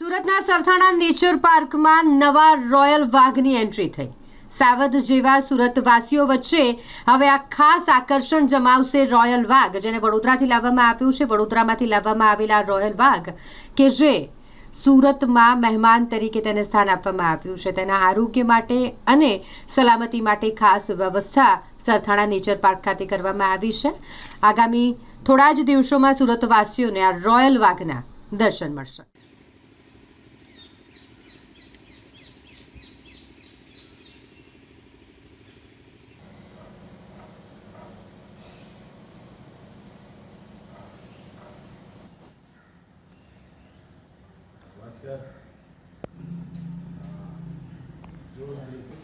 સુરતના સરથાણા નેચર પાર્કમાં નવા રોયલ વાઘની એન્ટ્રી થઈ. સાવધ જેવા સુરતવાસીઓ વચ્ચે હવે આ ખાસ આકર્ષણ જમાવશે રોયલ વાઘ, જેને વડોદરાથી લાવવામાં આવ્યું છે. વડોદરામાંથી લાવવામાં આવેલા રોયલ વાઘ કે જે સુરતમાં મહેમાન તરીકે તેને સ્થાન આપવામાં આવ્યું છે. તેના આરોગ્ય માટે અને સલામતી માટે ખાસ વ્યવસ્થા સરથાણા નેચર પાર્ક ખાતે કરવામાં આવી છે. આગામી થોડા જ દિવસોમાં સુરતવાસીઓને આ રોયલ વાઘના દર્શન મળશે. Yeah. Uh,